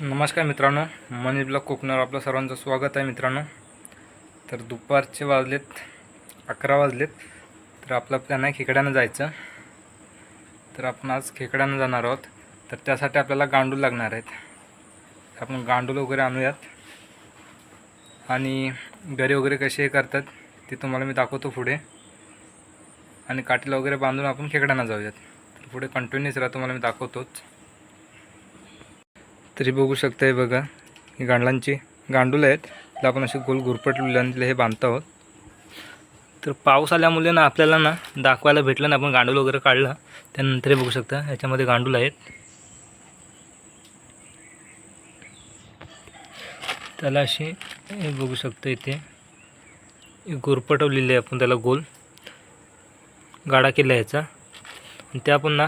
नमस्कार मित्रांनो मनी ब्लॉक कोकणावर आपलं सर्वांचं स्वागत आहे मित्रांनो. तर दुपारचे वाजलेत अकरा वाजलेत तर आपला प्लॅन आहे खेकड्यानं जायचं. तर आपण आज खेकड्यानं जाणार आहोत. तर त्यासाठी आपल्याला गांडूळ लागणार आहेत. आपण गांडूळ वगैरे आणूयात. आणि घरी वगैरे कसे हे करतात ते तुम्हाला मी दाखवतो पुढे. आणि काठीला वगैरे बांधून आपण खेकड्यानं जाऊयात. तर पुढे कंटिन्यूस राहा तुम्हाला मी दाखवतोच. तरी बघू शकताय बघा. ही गांडलांची गांडूल आहेत. तिला आपण असे गोल घुरपटलेले हे बांधत आहोत. तर पाऊस आल्यामुळे ना आपल्याला ना दाखवायला भेटलं ना आपण गांडूल वगैरे काढलं त्यानंतर हे बघू शकता ह्याच्यामध्ये गांडूल आहेत. त्याला अशी हे बघू शकता इथे घुरपटवलेली आहे आपण त्याला गोल. गाडा केला ह्याचा आणि त्या आपण ना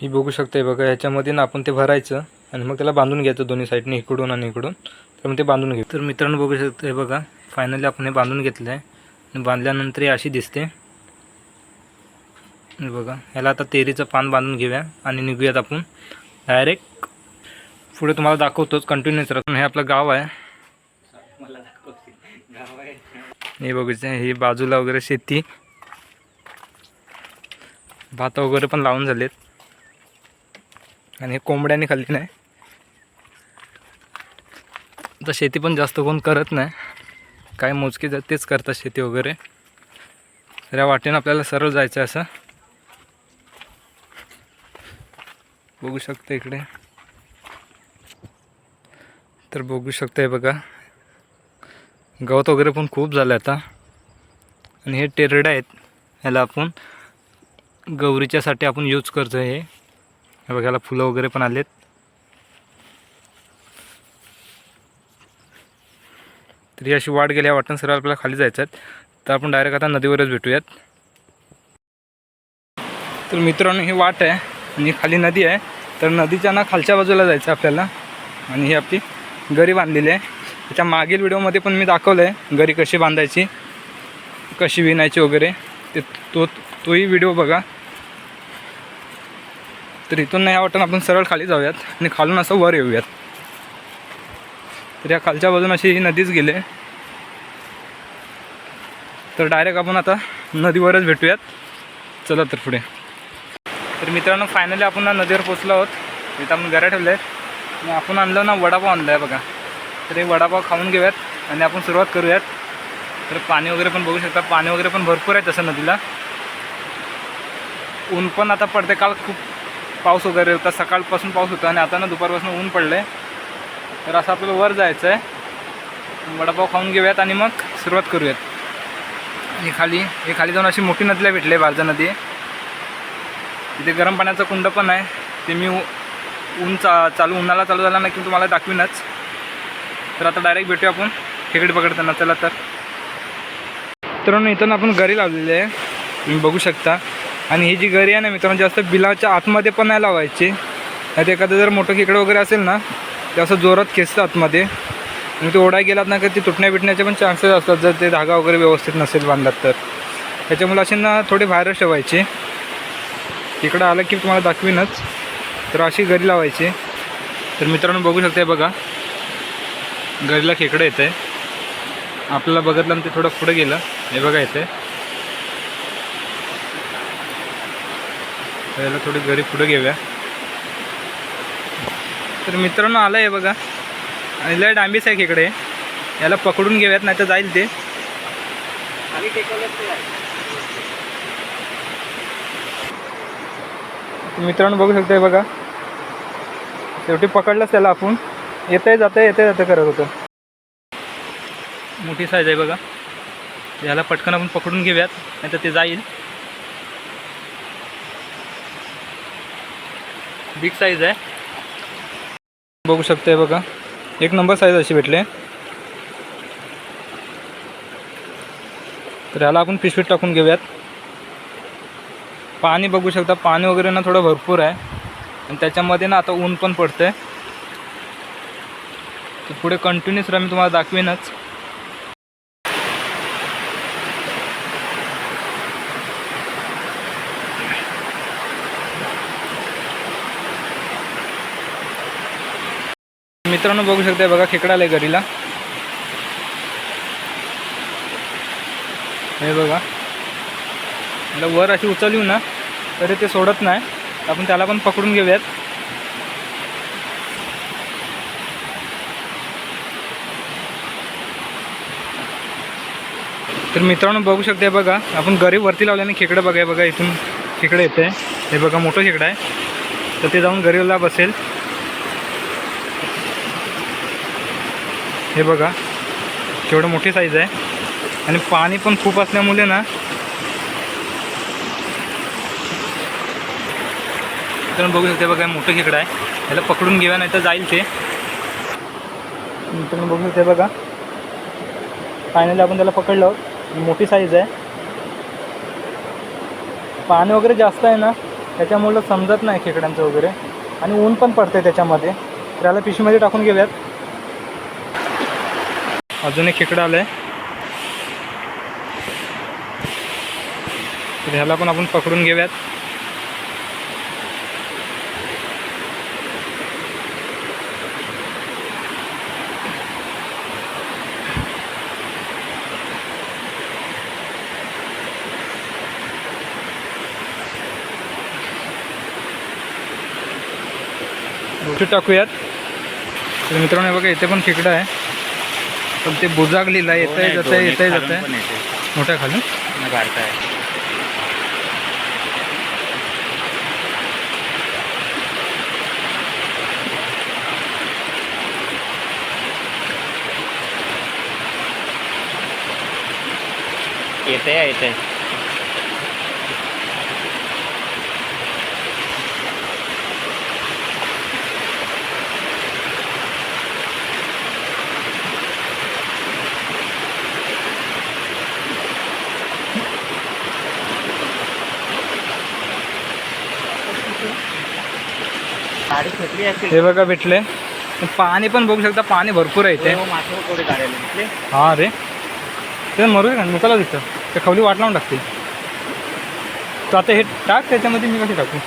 ही बघू शकता बघा ह्याच्यामध्ये ना आपण ते भरायचं. आणि मग त्याला बांधून घ्यायचं दोन्ही साईडने इकडून आणि इकडून. तर मग ते बांधून घेऊ. तर मित्रांनो बघू शकतो हे बघा फायनली आपण हे बांधून घेतलं आहे आणि बांधल्यानंतर हे अशी दिसते. बघा ह्याला आता तेरीचं पान बांधून घेऊया आणि निघूयात आपण डायरेक्ट पुढे तुम्हाला दाखवतोच कंटिन्यूच राहतो. हे आपलं गाव आहे. हे बघूच हे बाजूला वगैरे शेती. भात वगैरे पण लावून झालेत. आणि हे कोंबड्याने खाल्ली नाही. आता शेती पण जास्त कोण करत नाही. काय मोजके जात तेच करतात शेती वगैरे. तर या वाटेनं आपल्याला सरळ जायचं आहे असं. बघू शकतं इकडे. तर बघू शकताय बघा. गवत वगैरे पण खूप झालं आता. आणि हे टेरडे आहेत. ह्याला आपण गौरीच्यासाठी आपण यूज करतो हे. बघा बघायला फुलं वगैरे पण आलेत. तरी अशी वाट गेली आहे वाटण सरळ आपल्याला खाली जायचं आहेत तर आपण डायरेक्ट आता नदीवरच भेटूयात. तर मित्रांनो ही वाट आहे आणि खाली नदी आहे. तर नदीच्या ना खालच्या बाजूला जायचं आहे आपल्याला. आणि ही आपली गरी बांधलेली आहे. त्याच्या मागील व्हिडिओमध्ये पण मी दाखवलं आहे गरी कशी बांधायची कशी विणायची वगैरे. ते तो तोही व्हिडिओ बघा. तर इथून नाही वाटून आपण सरळ खाली जाऊयात आणि खालून असं वर येऊयात. तर या खालच्या बाजून अशी ही नदीच गेले. तर डायरेक्ट आपण आता नदीवरच भेटूयात. चला तर पुढे. तर मित्रांनो फायनली आपण ना नदीवर पोचलो आहोत. इथं आपण घरा ठेवले आहेत आणि आपण आणलं ना वडापाव आणला आहे बघा. तर हे वडापाव खाऊन घेऊयात आणि आपण सुरुवात करूयात. तर पाणी वगैरे पण बघू शकता. पाणी वगैरे पण भरपूर आहे तसं नदीला. ऊन पण आता पडते. काल खूप पाऊस वगैरे होता. सकाळपासून पाऊस होता आणि आता ना दुपारपासून ऊन पडलं आहे तर असं आपल्याला वर जायचं आहे वडापाव खाऊन घेऊयात आणि मग सुरुवात करूयात. हे खाली हे खाली जाऊन अशी मोठी नदीला भेटली आहे बारजा नदी. तिथे गरम पाण्याचं कुंड पण आहे. ते मी ऊन चा चालू उन्हाला चालू झाला नाही की तुम्हाला दाखवीनच. तर आता डायरेक्ट भेटूया आपण खेकडे पकडताना. चला तर. मित्रांनो इथं आपण गरी लावलेली आहे. तुम्ही बघू शकता. आणि ही जी गरी आहे ना मित्रांनो जास्त बिलाच्या आतमध्ये पण नाही लावायची. नाही तर एखादं जर मोठं खेकडं वगैरे असेल ना ते असं जोरात खेचतात आतमध्ये आणि ते ओढाय गेलात ना का ते तुटण्या बिटण्याचे पण चान्सेस असतात. जर ते धागा वगैरे व्यवस्थित नसेल बांधलात तर. त्याच्यामुळे असे ना थोडे बाहेरच ठेवायचे इकडं आलं की तुम्हाला दाखवीनच. तर अशी गरी लावायची. तर मित्रांनो बघू शकते बघा. गरीला खेकडं येतं आहे आपल्याला बघितलं आणि ते थोडं पुढं गेलं. हे बघा येते याला थोडी घरी पुढं घेऊया. तर मित्रांनो आलं आहे बघा लय डांबीस आहे इकडे याला पकडून घेऊयात नाही तर जाईल ते. मित्रांनो बघू शकतोय बघा. शेवटी पकडलंच त्याला आपण. येतंय जातं येते जातं करत होतं. मोठी साईज आहे बघा. याला पटकन आपण पकडून घेऊयात नाही तर ते जाईल. बिग साईज आहे. बघू शकते बघा. एक नंबर साईज अशी भेटले. तर ह्याला आपण पिशवीत टाकून घेऊयात. पाणी बघू शकता पाणी वगैरे ना थोडं भरपूर आहे. आणि त्याच्यामध्ये ना आता ऊन पण पडतंय. तर पुढे कंटिन्यूस राहा मी तुम्हाला दाखवीनच. मित्रांनो बघू शकता बघा खेकडा आलाय घरीला. हे बघा. मला वर अशी उचलली ना तरी ते सोडत नाही. आपण त्याला पण पकडून घेऊयात. तर मित्रांनो बघू शकते बघा आपण गरीब वरती लावल्याने खेकडं बघाय बघा इथून खेकडं येते हे बघा मोठं खेकडं आहे. तर ते जाऊन गरीबला बसेल. हे बघा केवढं मोठी साईज आहे. आणि पाणी पण खूप असल्यामुळे ना तर बघू शकते बघा मोठं खेकडं आहे. त्याला पकडून घेऊया नाही तर जाईल ते. मित्रांनो बघू शकते बघा. फायनली आपण त्याला पकडलं. मोठी साईज आहे. पाणी वगैरे जास्त आहे ना त्याच्यामुळं समजत नाही खेकड्यांचं वगैरे. आणि ऊन पण पडतं आहे त्याच्यामध्ये त्याला पिशवीमध्ये टाकून घेऊयात. अजून एक खेकडं आलं आहे तर ह्याला पण आपण पकडून घेऊयात. टाकूयात. तर मित्रांनो बघा इथे पण खेकडं आहे. पण ते बुजागलेलं आहे येत आहे जात आहे येत आहे जात आहे मोठ्या खाली येते येते गाडी फेकली असतील हे बघा भेटले. पाणी पण बघू शकता पाणी भरपूर आहे इथे. हो, मासे काढायला हा रे. ते मरू का? नुकाला तिथं. ते खवली वाट लावून टाकते. तर आता हे टाक त्याच्यामध्ये मी कशी टाकू?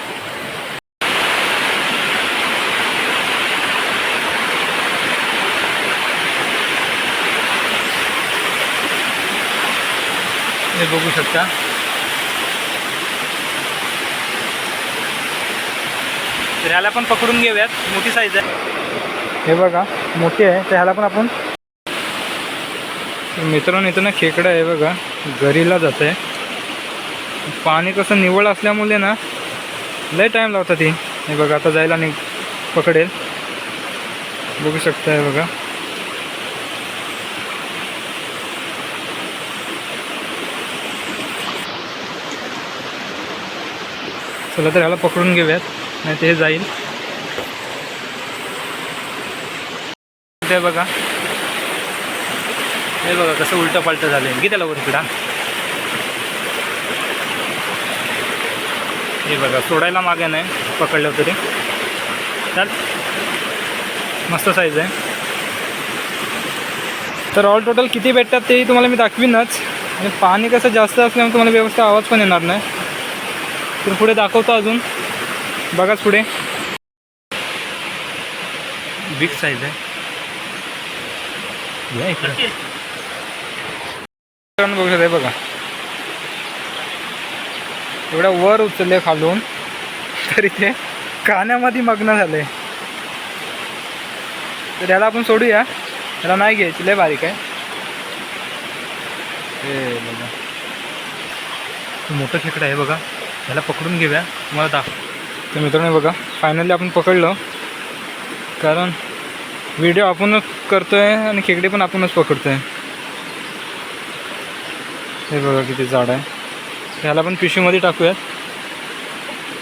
हे बघू शकता. तर ह्याला पण पकडून घेऊयात. मोठी साईज आहे. हे बघा मोठी आहे. तर ह्याला पण आपण मित्रांनो इथं ना खेकडं आहे बघा. घरीला जात आहे. पाणी कसं निवळ असल्यामुळे ना लय टाईम लावतात ती हे बघा आता जायला नि पकडेल. बघू शकता हे बघा. चला तर ह्याला पकडून घेऊयात. नाही ते जाईल. ते बघा. हे बघा कसं उलटं पालटं झालं आहे त्याला वर इकडा. हे बघा सोडायला मागे नाही पकडलं तरी. चल. मस्त साईज आहे. तर ऑल टोटल किती भेटतात तेही तुम्हाला मी दाखवीनच. आणि पाणी कसं जास्त असल्यामुळे तुम्हाला व्यवस्थित आवाज पण येणार नाही. तर पुढे दाखवतो अजून. बघाच पुढे. बिग साईज आहे. या इकडे. बघू शकता बघा. एवढ्या वर उचलले खालून. तरी ते काण्यामध्ये मग्न झाले. तर याला आपण सोडूया. त्याला नाही घ्यायची लय बारीक आहे. हे बघा. मोठं खेकडं आहे बघा. याला पकडून घेऊया. तुम्हाला दाख तर मित्रांनो बघा फायनली आपण पकडलं. कारण व्हिडिओ आपणच करतो आहे आणि खेकडे पण आपणच पकडतो आहे हे बघा किती झाड आहे. ह्याला पण पिशवीमध्ये टाकूयात.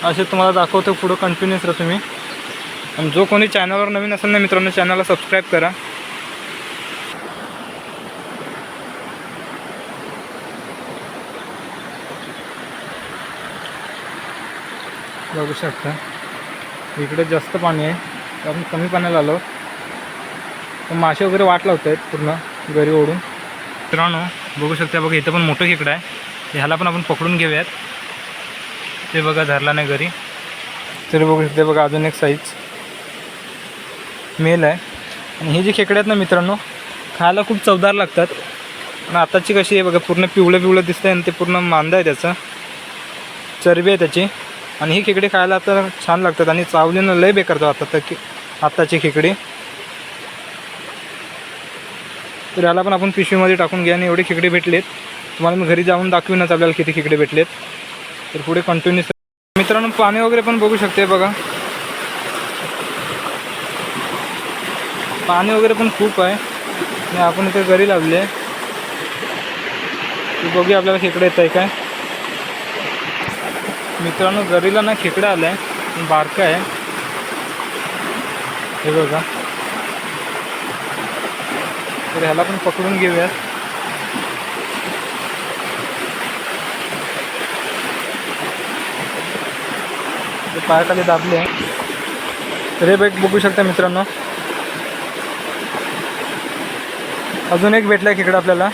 असे तुम्हाला दाखवतो पुढं कंटिन्युअस राहा तुम्ही. आणि जो कोणी चॅनलवर नवीन असेल ना मित्रांनो चॅनलला सबस्क्राईब करा. बघू शकता. इकडे जास्त पाणी आहे. कारण कमी पाण्याला आलो. तर मासे वगैरे वाट लावत आहेत पूर्ण घरी ओढून. मित्रांनो बघू शकता बघा इथं पण मोठं खेकडं आहे. ह्याला पण आपण पकडून घेऊयात. ते बघा धरला नाही घरी. तरी बघू शकते बघा अजून एक साईज मेल आहे. आणि हे जे खेकडे आहेत ना मित्रांनो खायला खूप चवदार लागतात. आणि आताची कशी आहे बघा पूर्ण पिवळं पिवळं दिसतंय आणि ते पूर्ण मांदा आहे त्याचं. चरबी आहे त्याची. आणि ही खेकडे खायला तर छान लागतात आणि चावलीनं लय बेकार आता तर की आत्ताची खेकडी. तर याला पण आपण पिशवीमध्ये टाकून घ्या आणि एवढे खेकडे भेटलेत. तुम्हाला मी घरी जाऊन दाखवीनच आपल्याला किती खेकडे भेटलेत. तर पुढे कंटिन्यूस मित्रांनो पाणी वगैरे पण बघू शकते बघा. पाणी वगैरे पण खूप आहे. आणि आपण इथे घरी लावले आहे. बघूया आपल्याला खेकडे येत आहे काय. मित्रांनो जरीला ना खेकडा आला आहे बारका आहे. हे बघा. तर ह्याला पण पकडून घेऊयात ते पायाखाली दाबले तर हे बघ बघू शकता मित्रांनो. अजून एक भेटला खेकडा आपल्याला.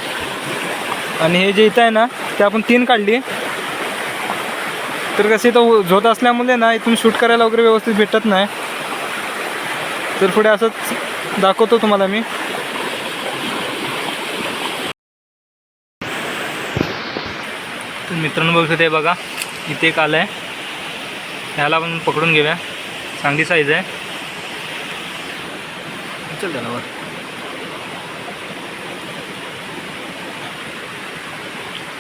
आणि हे जे इथं आहे ना ते आपण तीन काढली. तर कसे तो झोत असल्यामुळे ना इथून शूट करायला वगैरे व्यवस्थित भेटत नाही. तर पुढे असंच दाखवतो तुम्हाला मी. तर मित्रांनो बघू शकते बघा इथे एक आलं आहे ह्याला आपण पकडून घेऊया. चांगली साईज आहे. चल त्याला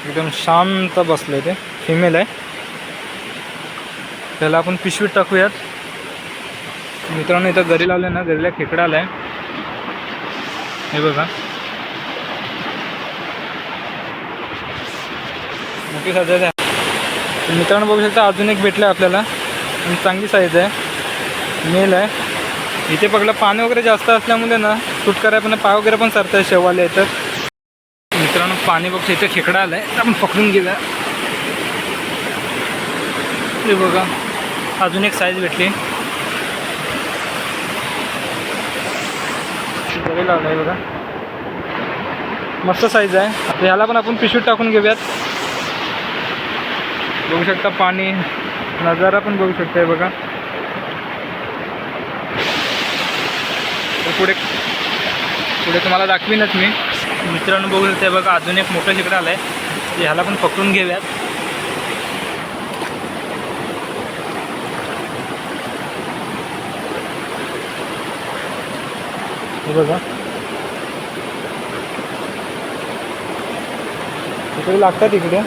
एकदम शांत बसलं ते. फिमेल आहे. त्याला आपण पिशवीत टाकूयात. मित्रांनो इथं घरी लावले ना घरीला खेकडा आलाय. हे बघा. मोठी साईज आहे. मित्रांनो बघू शकता अजून एक भेटलं आहे आपल्याला. आणि चांगली साईज आहे. मेल आहे. इथे बघलं पाणी वगैरे जास्त असल्यामुळे ना शूट करायला पण पाय वगैरे पण सरतात शेवाले येतात मित्रांनो पाणी बघतो इथे खेकडा आलाय. तर आपण पकडून गेला हे बघा. अजून एक साईज भेटली. लावलं आहे बघा. मस्त साईज आहे. आता ह्याला पण आपण पिशवीत टाकून घेऊयात. बघू शकता पाणी नजारा पण बघू शकताय बघा. पुढे पुढे तुम्हाला दाखवीनच मी. मित्रांनो बघू शकते बघा अजून एक मोठं खेकडं आलं आहे ह्याला पण पकडून घेऊयात. हे बघा. इकडे लागतात इकडे.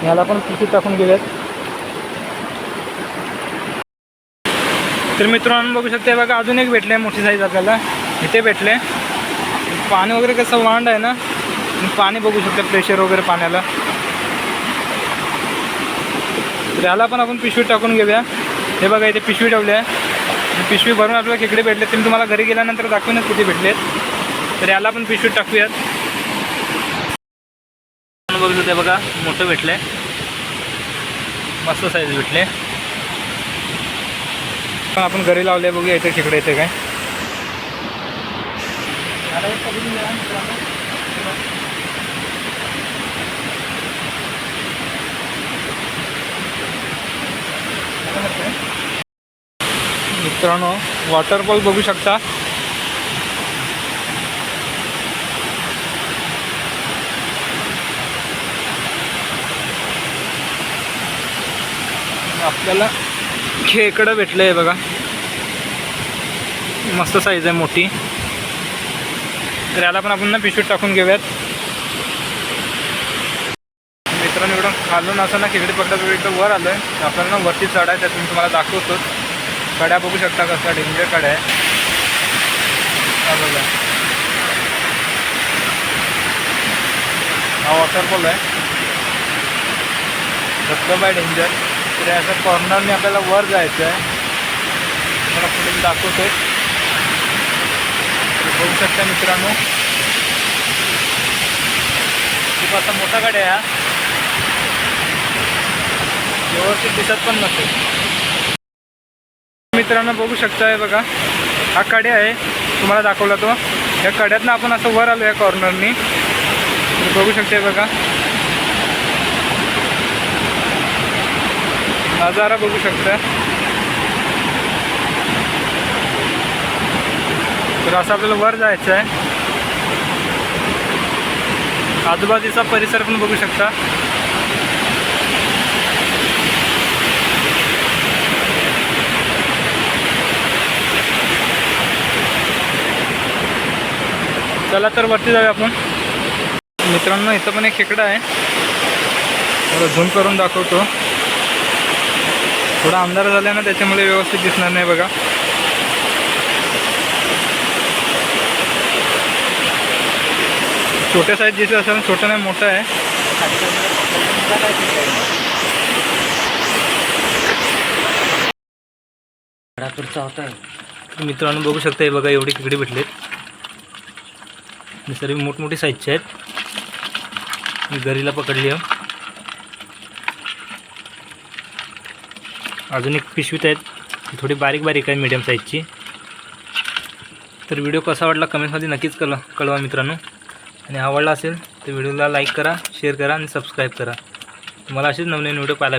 ह्याला पण पिशवीत टाकून घेऊयात तर मित्रांनो बघू शकते बघा अजून एक भेटले मोठी साईज आपल्याला. इथे भेटले पाणी वगैरे कसं वांड आहे ना पाणी बघू शकता प्रेशर वगैरे पाण्याला. तर याला पण आपण पिशवी टाकून घेऊया. हे बघा इथे पिशवी ठेवली आहे. पिशवी भरून आपल्याला खेकडे भेटले ते मी तुम्हाला घरी गेल्यानंतर दाखवीनच किती भेटलेत. तर याला पण पिशवीत टाकूयात. बघितलं ते बघा मोठं भेटलंय. मस्त साईज भेटले. पण आपण घरी लावले बघूया इथे खेकडे येते काय. मित्रांनो वॉटरफॉल बघू शकता. आपल्याला खेकडं भेटलं आहे बघा. मस्त साईज आहे मोठी. तर याला पण आपण ना पिशवीत टाकून घेऊयात. मित्रांनो एवढं खालून असं ना खेकडे पकडत वर आलो आहे आपल्याला ना वरती चढायचं आहे तुम्ही तुम्हाला दाखवतोच कड्या बघू शकता कसा डेंजर कड्या आहे. बघा. हा वॉटरफॉल आहे. धबधबा आहे डेंजर तर असं कॉर्नरने आपल्याला वर जायचं आहे. मला पुढे मी दाखवतोय बघू शकता मित्रांनो. खूप असा मोठा गाड्या आहे व्यवस्थित दिसत पण नसेल. मित्रांनो बघू शकताय बघा. हा कड्या आहे. तुम्हाला दाखवला तो. या कड्यातनं आपण असं वर आलो या कॉर्नरनी बघू शकते बघा. नजारा बघू शकता तर असं आपल्याला वर जायचं आहे आजूबाजूचा परिसर पण बघू शकता. चला तर वरती जाऊया आपण. मित्रांनो इथं पण एक खेकडा आहे. मला झूम करून दाखवतो. थोडा अंधार झाला ना त्याच्यामुळे व्यवस्थित दिसणार नाही बघा. छोट्या साईज दिसत असेल छोटं नाही मोठं आहे. मित्रांनो बघू शकता हे बघा एवढे खेकडे भेटलेत. आणि सर्व मोठमोठे साईजचे आहेत. मी गरीला पकडली आहे. अजून एक पिशवीत आहेत. थोडी बारीक बारीक आहे मीडियम साईजची तर व्हिडिओ कसा वाटला कमेंटमध्ये नक्कीच कळवा कळवा मित्रांनो. आणि आवडला असेल तर व्हिडिओला लाईक करा शेअर करा आणि सबस्क्राईब करा. तुम्हाला असेच नवनवीन व्हिडिओ पाहायला